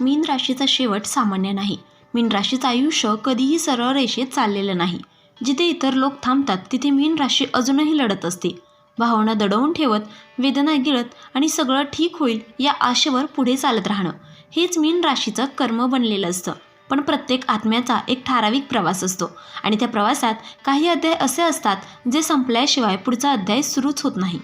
मीन राशीचा शेवट सामान्य नाही. मीन राशीचं आयुष्य कधीही सरळ रेषेत चाललेलं नाही. जिथे इतर लोक थांबतात तिथे मीन राशी अजूनही लढत असते. भावना दडवून ठेवत वेदना गिळत आणि सगळं ठीक होईल या आशेवर पुढे चालत राहणं हेच मीन राशीचं कर्म बनलेलं असतं. पण प्रत्येक आत्म्याचा एक ठराविक प्रवास असतो आणि त्या प्रवासात काही अध्याय असे असतात जे संपल्याशिवाय पुढचा अध्याय सुरूच होत नाही.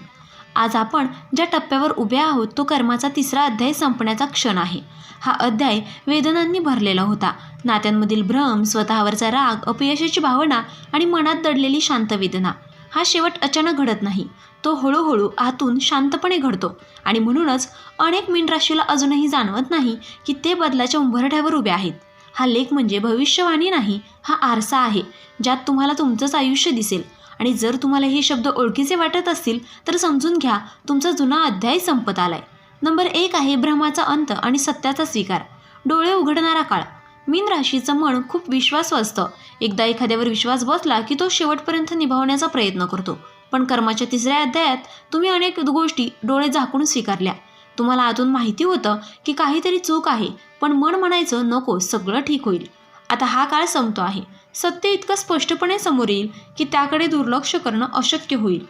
आज आपण ज्या टप्प्यावर उभे आहोत तो कर्माचा तिसरा अध्याय संपण्याचा क्षण आहे. हा अध्याय वेदनांनी भरलेला होता. नात्यांमधील भ्रम स्वतःवरचा राग अपयशाची भावना आणि मनात दडलेली शांत वेदना हा शेवट अचानक घडत नाही. तो हळूहळू आतून शांतपणे घडतो आणि म्हणूनच अनेक मीनराशीला अजूनही जाणवत नाही की ते बदलाच्या उंबरठ्यावर उभे आहेत. हा लेख म्हणजे भविष्यवाणी नाही हा आरसा आहे ज्यात तुम्हाला तुमचंच आयुष्य दिसेल. आणि जर तुम्हाला हे शब्द ओळखीचे वाटत असतील तर समजून घ्या तुमचा जुना अध्याय संपत आलाय. नंबर एक आहे भ्रमाचा अंत आणि सत्याचा स्वीकार. डोळे उघडणारा काळ. मीन राशीचं मन खूप विश्वासू असतं. एकदा एखाद्यावर विश्वास बसला की तो शेवटपर्यंत निभावण्याचा प्रयत्न करतो. पण कर्माच्या तिसऱ्या अध्यायात तुम्ही अनेक गोष्टी डोळे झाकून स्वीकारल्या. तुम्हाला आतून माहिती होतं की काहीतरी चूक आहे पण मन म्हणायचं नको सगळं ठीक होईल. आता हा काळ संपतो आहे. सत्य इतकं स्पष्टपणे समोर येईल की त्याकडे दुर्लक्ष करणं अशक्य होईल.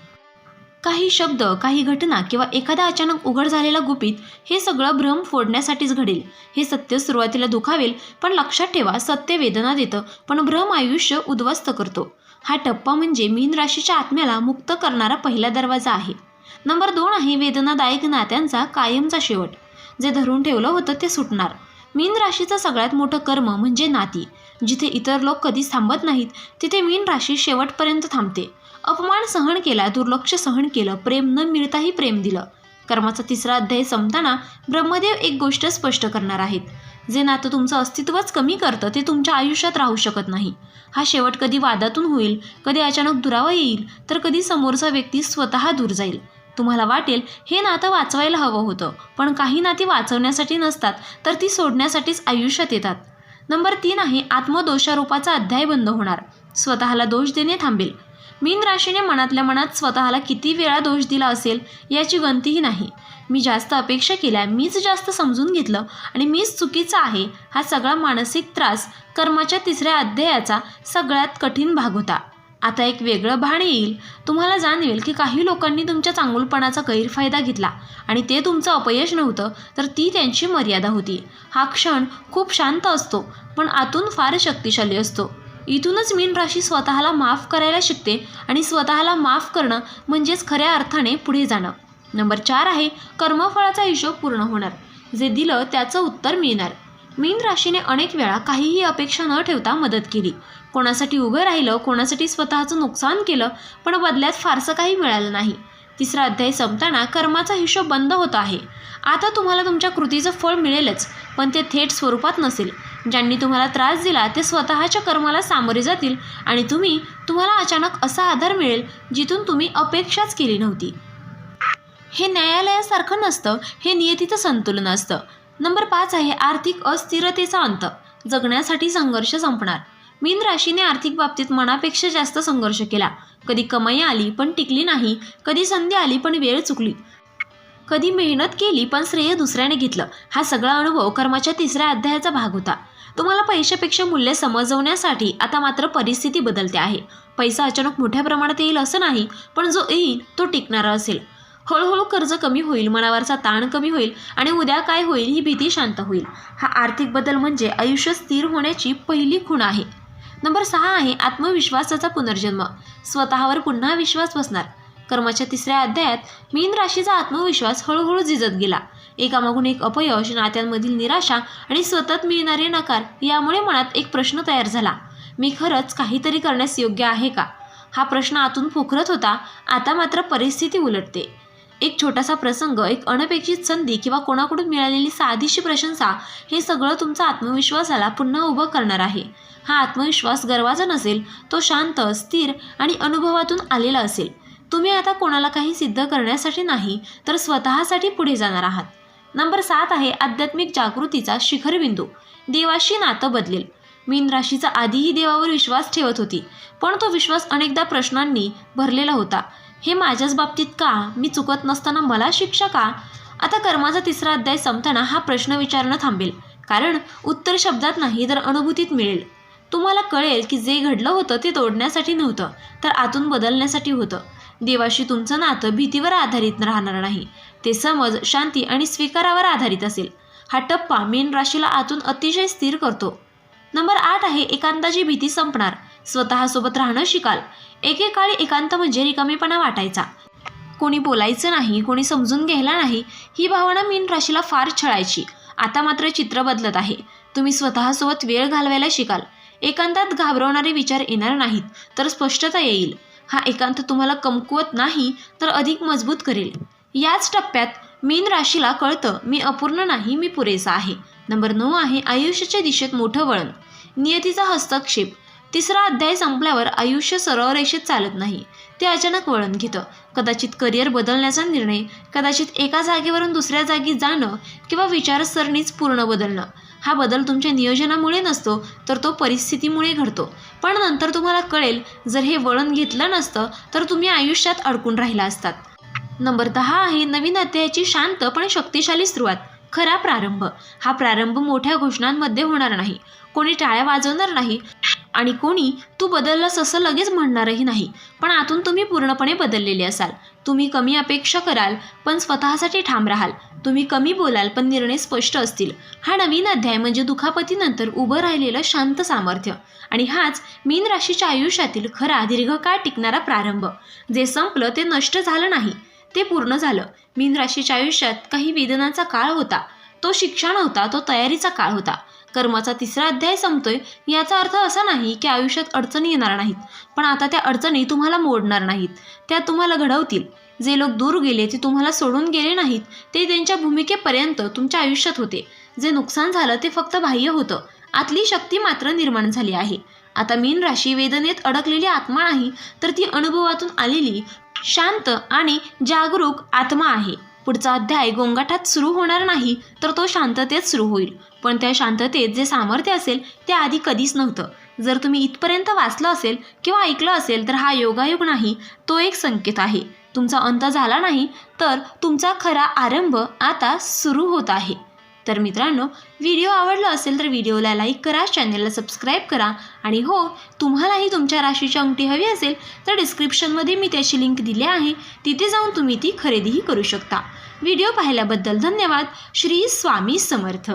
काही शब्द काही घटना किंवा एखादा अचानक उघड झालेला गुपित हे सगळं भ्रम फोडण्यासाठीच घडेल. हे सत्य सुरुवातीला दुखावेल पण लक्षात ठेवा सत्य वेदना देतं पण भ्रम आयुष्य उद्ध्वस्त करतो. हा टप्पा म्हणजे मीन राशीच्या आत्म्याला मुक्त करणारा पहिला दरवाजा आहे. नंबर दोन आहे वेदनादायक नात्यांचा कायमचा शेवट. जे धरून ठेवलं होतं ते सुटणार. मीन राशीचं सगळ्यात मोठं कर्म म्हणजे नाती. जिथे इतर लोक कधीच थांबत नाहीत तिथे मीन राशी शेवटपर्यंत थांबते. अपमान सहन केला दुर्लक्ष सहन केलं प्रेम न मिळताही प्रेम दिलं. कर्माचा तिसरा अध्याय संपताना ब्रह्मदेव एक गोष्ट स्पष्ट करणार आहेत. जे नातं तुमचं अस्तित्वच कमी करतं ते तुमच्या आयुष्यात राहू शकत नाही. हा शेवट कधी वादातून होईल कधी अचानक दुरावा येईल तर कधी समोरचा व्यक्ती स्वतः दूर जाईल. तुम्हाला वाटेल हे नातं वाचवायला हवं होतं. पण काही नाती वाचवण्यासाठी नसतात तर ती सोडण्यासाठीच आयुष्यात येतात. नंबर तीन आहे आत्मदोषारोपाचा अध्याय बंद होणार. स्वतःला दोष देणे थांबेल. मीन राशीने मनातल्या मनात स्वतःला किती वेळा दोष दिला असेल याची गणतीही नाही. मी जास्त अपेक्षा केल्या मीच जास्त समजून घेतलं आणि मीच चुकीचा आहे हा सगळा मानसिक त्रास कर्माच्या तिसऱ्या अध्यायाचा सगळ्यात कठीण भाग होता. आता एक वेगळं भान येईल. तुम्हाला जाणवेल की काही लोकांनी तुमच्या चांगुलपणाचा गैरफायदा घेतला आणि ते तुमचं अपयश नव्हतं तर ती त्यांची मर्यादा होती. हा क्षण खूप शांत असतो पण आतून फार शक्तिशाली असतो. इथूनच मीन राशी स्वतःला माफ करायला शिकते आणि स्वतःला माफ करणं म्हणजेच खऱ्या अर्थाने पुढे जाणं. नंबर चार आहे कर्मफळाचा हिशोब पूर्ण होणार. जे दिलं त्याचं उत्तर मिळणार. मीन राशीने अनेक वेळा काहीही अपेक्षा न ठेवता मदत केली. कोणासाठी उभं राहिलं कोणासाठी स्वतःचं नुकसान केलं पण बदल्यात फारसं काही मिळालं नाही. तिसरा अध्याय संपताना कर्माचा हिशोब बंद होत आहे. आता तुम्हाला तुमच्या कृतीचं फळ मिळेलच पण ते थेट स्वरूपात नसेल. ज्यांनी तुम्हाला त्रास दिला ते स्वतःच्या कर्माला सामोरे जातील आणि तुम्ही तुम्हाला अचानक असा आधार मिळेल जिथून तुम्ही अपेक्षाच केली नव्हती. हे न्यायालयासारखं नसतं हे नियतीचं संतुलन असतं. नंबर पाच आहे आर्थिक अस्थिरतेचा अंत. जगण्यासाठी संघर्ष संपणार. मीन राशीने आर्थिक बाबतीत मनापेक्षा जास्त संघर्ष केला. कधी कमाई आली पण टिकली नाही कधी संधी आली पण वेळ चुकली. कधी मेहनत केली पण श्रेय दुसऱ्याने घेतलं. हा सगळा अनुभव कर्माच्या तिसऱ्या अध्यायाचा भाग होता. तुम्हाला पैशापेक्षा मूल्य समजवण्यासाठी आता मात्र परिस्थिती बदलते आहे. पैसा अचानक मोठ्या प्रमाणात येईल असं नाही पण जो येईल तो टिकणारा असेल. हळूहळू कर्ज कमी होईल मनावरचा ताण कमी होईल आणि उद्या काय होईल ही भीती शांत होईल. हा आर्थिक बदल म्हणजे आयुष्य स्थिर होण्याची पहिली खूण आहे. नंबर सहा आहे आत्मविश्वासाचा पुनर्जन्म. स्वतःवर पुन्हा विश्वास बसणार. कर्माच्या तिसऱ्या अध्यायात मीन राशीचा आत्मविश्वास हळूहळू झिजत गेला. एकामागून एक अपयश नात्यांमधील निराशा आणि सतत मिळणारे नकार यामुळे मनात एक प्रश्न तयार झाला. मी खरंच काहीतरी करण्यास योग्य आहे का? हा प्रश्न आतून पोखरत होता. आता मात्र परिस्थिती उलटते. एक छोटासा प्रसंग एक अनपेक्षित संधी किंवा कोणाकडून मिळालेली साधीशी प्रशंसा हे सगळं तुमचा आत्मविश्वासाला पुन्हा उभं करणार आहे. हा आत्मविश्वास गर्वाचा नसेल तो शांत स्थिर आणि अनुभवातून आलेला असेल. तुम्ही आता कोणाला काही सिद्ध करण्यासाठी नाही तर स्वतःसाठी पुढे जाणार आहात. नंबर सात आहे आध्यात्मिक जागृतीचा शिखरबिंदू देवाशी नातं बदलेल. मीन राशीचा आधीही देवावर विश्वास ठेवत होती पण तो विश्वास अनेकदा प्रश्नांनी भरलेला होता. हे माझ्याच बाबतीत का? मी चुकत नसताना मला शिक्षा का? आता कर्माचा तिसरा अध्याय संपताना हा प्रश्न विचारणं थांबेल. कारण उत्तर शब्दात नाही तर अनुभूतीत मिळेल. तुम्हाला कळेल की जे घडलं होतं ते तोडण्यासाठी नव्हतं तर आतून बदलण्यासाठी होतं. देवाशी तुमचं नातं भीतीवर आधारित राहणार नाही. ते समज शांती आणि स्वीकारावर आधारित असेल. हा टप्पा मीन राशीला आतून अतिशय स्थिर करतो. नंबर आठ आहे एकांताची भीती संपणार. स्वतःसोबत राहणं शिकाल. एकेकाळी एकांत म्हणजे रिकामेपणा वाटायचा. कोणी बोलायचं नाही कोणी समजून घ्यायला नाही ही भावना मीन राशीला फार छळायची. आता मात्र चित्र बदलत आहे. तुम्ही स्वतःसोबत वेळ घालवायला शिकाल. एकांतात घाबरवणारे विचार येणार नाहीत तर स्पष्टता येईल. हा एकांत तुम्हाला कमकुवत नाही तर अधिक मजबूत करेल. याच टप्प्यात मीन राशीला कळतं मी अपूर्ण नाही मी पुरेसा आहे. नंबर नऊ आहे आयुष्याच्या दिशेत मोठं वळण. नियतीचा हस्तक्षेप. तिसरा अध्याय संपल्यावर आयुष्य सरळ रेषेत चालत नाही. ते अचानक वळण घेतं. कदाचित करिअर बदलण्याचा निर्णय कदाचित एका जागेवरून दुसऱ्या जागी जाणं किंवा विचारसरणीच पूर्ण बदलणं. हा बदल तुमच्या नियोजनामुळे नसतो तर तो परिस्थितीमुळे घडतो. पण नंतर तुम्हाला कळेल जर हे वळण घेतलं नसतं तर तुम्ही आयुष्यात अडकून राहिला असतात. नंबर दहा आहे नवीन अध्यायाची शांत पण शक्तिशाली सुरुवात. खरा प्रारंभ. हा प्रारंभ मोठ्या घोषणांमध्ये होणार नाही. कोणी टाळ्या वाजवणार नाही आणि कोणी तू बदललास असं लगेच म्हणणारही नाही. पण आतून तुम्ही पूर्णपणे बदललेले असाल. तुम्ही कमी अपेक्षा कराल पण स्वतःसाठी ठाम राहाल. तुम्ही कमी बोलाल पण निर्णय स्पष्ट असतील. हा नवीन अध्याय म्हणजे दुखापतीनंतर उभं राहिलेलं शांत सामर्थ्य. आणि हाच मीन राशीच्या आयुष्यातील खरा दीर्घकाळ टिकणारा प्रारंभ. जे संपलं ते नष्ट झालं नाही. ते पूर्ण झालं. मीन राशीच्या आयुष्यात काही वेदनाचा काळ होता. तो शिक्षा नव्हता तो तयारीचा काळ होता. कर्माचा तिसरा अध्याय संपतोय याचा अर्थ असा नाही की आयुष्यात अडचणी येणार नाहीत पण आता त्या अडचणी तुम्हाला मोडणार नाहीत. त्या तुम्हाला घडवतील. जे लोक दूर गेले ते तुम्हाला सोडून गेले नाहीत. ते त्यांच्या भूमिकेपर्यंत तुमच्या आयुष्यात होते. जे नुकसान झालं ते फक्त बाह्य होतं. आतली शक्ती मात्र निर्माण झाली आहे. आता मीन राशी वेदनेत अडकलेली आत्मा नाही तर ती अनुभवातून आलेली शांत आणि जागरूक आत्मा आहे. पुढचा अध्याय गोंगाटात सुरू होणार नाही तर तो शांततेत सुरू होईल. पण त्या शांततेत जे सामर्थ्य असेल ते आधी कधीच नव्हतं. जर तुम्ही इथपर्यंत वाचलं असेल किंवा ऐकलं असेल तर हा योगायोग नाही तो एक संकेत आहे. तुमचा अंत झाला नाही तर तुमचा खरा आरंभ आता सुरू होत आहे. तर मित्रांनो व्हिडिओ आवडला असेल तर व्हिडिओला लाईक करा चॅनलला सबस्क्राईब करा आणि हो तुम्हालाही तुमच्या राशीची अंगठी हवी असेल तर डिस्क्रिप्शनमध्ये मी त्याची लिंक दिली आहे तिथे जाऊन तुम्ही ती खरेदीही करू शकता. व्हिडिओ पाहिल्याबद्दल धन्यवाद. श्री स्वामी समर्थ.